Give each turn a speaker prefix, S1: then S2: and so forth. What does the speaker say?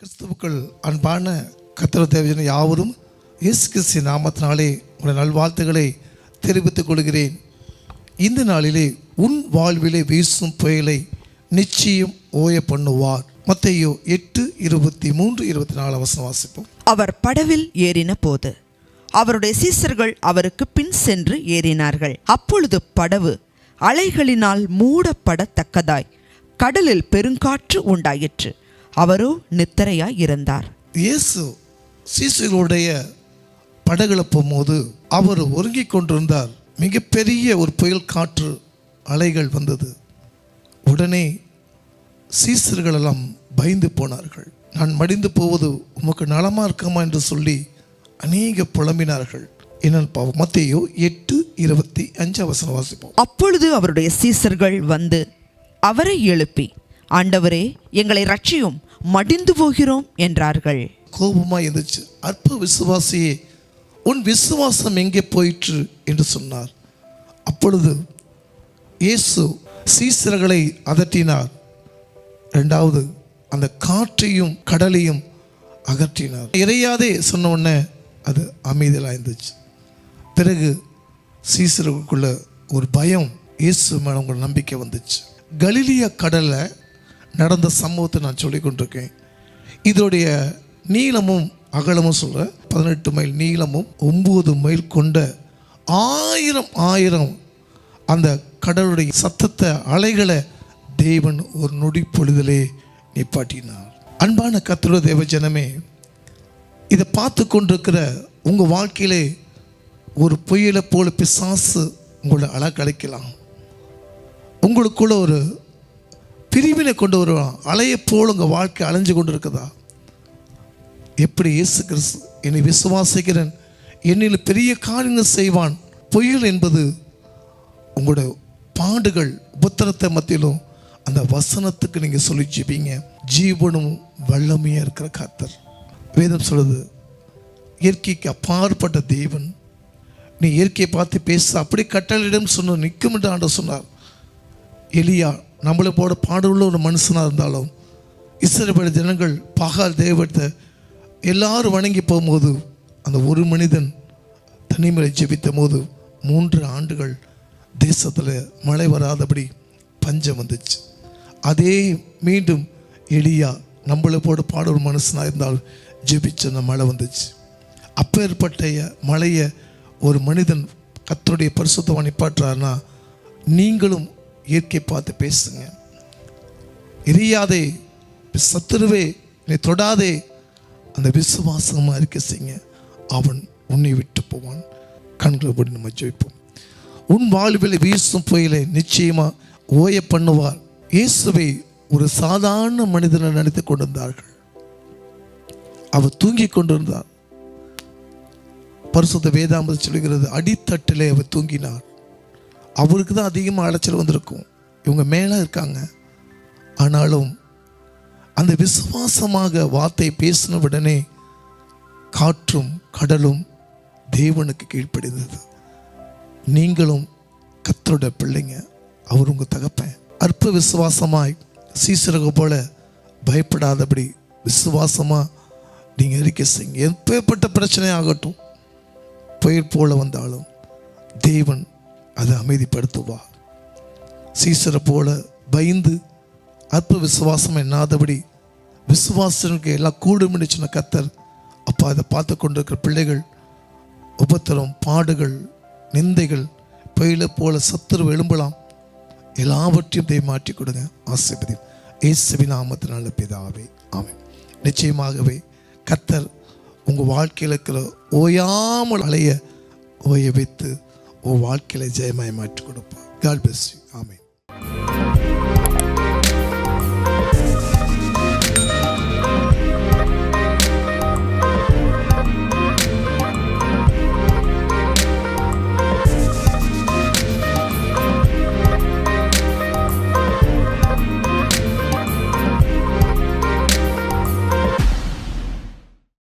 S1: கிறிஸ்துவுக்கள் அன்பான கத்திர தேவஜன யாவரும் இயேசு கிறிஸ்து நாமத்தினாலே உங்களுடைய நல்வாழ்த்துக்களை தெரிவித்துக் கொள்கிறேன். இந்த நாளிலே உன் வாழ்விலே வீசும் புயலை நிச்சயம் ஓய பண்ணுவார். மத்தையோ எட்டு இருபத்தி மூன்று இருபத்தி நாலு அவசரம் வாசிப்போம்.
S2: அவர் படவில் ஏறின போது அவருடைய சீசர்கள் அவருக்கு பின் சென்று ஏறினார்கள். அப்பொழுது படவு அலைகளினால் மூடப்படத்தக்கதாய் கடலில் பெருங்காற்று உண்டாயிற்று. அவரோ நித்திரையாய் இருந்தார்.
S1: இயேசு சீசர்களுடைய படகுல போகும்போது அவர் ஒருங்கிக் கொண்டிருந்தார். மிகப்பெரிய ஒரு புயல் காற்று அலைகள் வந்தது. உடனே சீசர்கள் எல்லாம் பயந்து போனார்கள். நான் மடிந்து போவது உமக்கு நலமா இருக்குமா என்று சொல்லி அநேக புலம்பினார்கள். என்னன்னு பாவம். மத்தேயோ எட்டு இருபத்தி அஞ்சு அவசரம் வாசிப்போம்.
S2: அப்பொழுது அவருடைய சீசர்கள் வந்து அவரை எழுப்பி ஆண்டவரே எங்களை ரட்சியும் மடிந்து போகிறோம் என்றார்கள்.
S1: கோபமாக இருந்துச்சு அற்ப விசுவாசியே உன் விசுவாசம் எங்கே போயிற்று? என்று சொன்னார். அப்பொழுது இயேசு சீசர்களை அதட்டினார். ரெண்டாவது அந்த காற்றையும் கடலையும் அகற்றினார். இறையாதே சொன்ன உடனே அது அமைதியாக இருந்துச்சு. பிறகு சீசர்களுக்குள்ள ஒரு பயம் இயேசு மேலே உங்கள் நம்பிக்கை வந்துச்சு. கலிலிய கடலை நடந்த சம்பவத்தை நான் சொல்லி கொண்டிருக்கேன் இதோடைய நீளமும் அகலமும் சொல்கிறேன் பதினெட்டு மைல் நீளமும் ஒம்பது மைல் கொண்ட ஆயிரம் ஆயிரம் அந்த கடலுடைய சத்தத்தை அலைகளை தேவன் ஒரு நொடி பொழுதிலே நிப்பாட்டினார். அன்பான கத்திர தேவ ஜனமே இதை பார்த்து கொண்டிருக்கிற உங்கள் வாழ்க்கையிலே ஒரு புயலை போல பிசாசு உங்களை அழகழைக்கலாம். உங்களுக்குள்ள ஒரு பிரிவினை கொண்டு வருவான் அலையை போல் உங்கள் வாழ்க்கை அலைஞ்சு கொண்டு இருக்குதா எப்படி இயேசு கிறிஸ்து என்னை விசுவாசிக்கிறேன்? என்னில் பெரிய காரியங்கள் செய்வான். புயல் என்பது உங்களோட பாடுகள் உபத்திரத்தை மத்தியிலும் அந்த வசனத்துக்கு நீங்கள் சொல்லி ஜிப்பீங்க ஜீவனும் வல்லமையாக இருக்கிற காத்தர் வேதம் சொல்லுது இயற்கைக்கு அப்பாற்பட்ட தேவன். நீ இயற்கையை பார்த்து பேச அப்படி கட்டளையிடம் சொன்ன நிற்கும் என்று ஆண்டு சொன்னார். எலியா நம்மளை போட பாடுள்ள ஒரு மனுஷனாக இருந்தாலும் இஸ்ரவேல் ஜனங்கள் பகால் தேவத்தை எல்லாரும் வணங்கி போகும்போது அந்த ஒரு மனிதன் தனிமலை ஜெபித்த போது மூன்று ஆண்டுகள் தேசத்தில் மழை வராதபடி பஞ்சம் வந்துச்சு. அதே மீண்டும் எளியா நம்மளை போட பாட ஒரு மனுஷனாக இருந்தால் ஜெபிச்ச அந்த மழை வந்துச்சு. அப்பேற்பட்ட மழையை ஒரு மனிதன் கத்தருடைய பரிசுத்தமாக நிப்பாட்டுறாருன்னா நீங்களும் இயற்கை பார்த்து பேசுங்க. எரியாதே சத்துருவே என்னை தொடாதே அந்த விசுவாசமாக இருக்க செய்யுங்க. அவன் உன்னை விட்டு போவான். கண்களை போட்டு நம்ம ஜெயிப்போம் உன் வாழ்வில் வீசும் புயலை நிச்சயமா ஓய பண்ணுவார். இயேசுவை ஒரு சாதாரண மனிதனை நினைத்து கொண்டிருந்தார்கள். அவர் தூங்கி கொண்டிருந்தார். பரிசுத்த வேதாம்பது சொல்கிறது அடித்தட்டிலே அவர் தூங்கினார். அவருக்கு தான் அதிகமாக அலைச்சல் வந்திருக்கும். இவங்க மேலே இருக்காங்க. ஆனாலும் அந்த விசுவாசமாக வார்த்தை பேசின உடனே காற்றும் கடலும் தேவனுக்கு கீழ்ப்படிந்தது. நீங்களும் கத்தரோட பிள்ளைங்க அவர் உங்கள் தகப்பன். அற்ப விசுவாசமாய் சீசரக போல பயப்படாதபடி விசுவாசமாக நீங்கள் இருக்க செய்யுங்க. எப்பேற்பட்ட பிரச்சனை ஆகட்டும் புயல் போல வந்தாலும் தேவன் அதை அமைதிப்படுத்துவா. சீசரை போல பயந்து அற்ப விசுவாசம் என்னாதபடி விசுவாசனுக்கு எல்லாம் கூடும்னு சொன்ன கத்தர் அப்பா அதை பார்த்து கொண்டிருக்கிற பிள்ளைகள் உபத்திரம் பாடுகள் நிந்தைகள் பயில போல சத்துரு எழும்பலாம். எல்லாவற்றையும் தெய்வம் மாற்றி கொடுங்க. ஆசிர்வதி இயேசுவின் நாமத்தினால பிதாவே. ஆமை நிச்சயமாகவே கத்தர் உங்கள் வாழ்க்கையில் இருக்கிற ஓயாமல் அலைய ஓய வைத்து உன் வாழ்க்கையில ஜெயமாய் மாற்றி கொடுப்பார். காட் பிளஸ் யூ ஆமீன்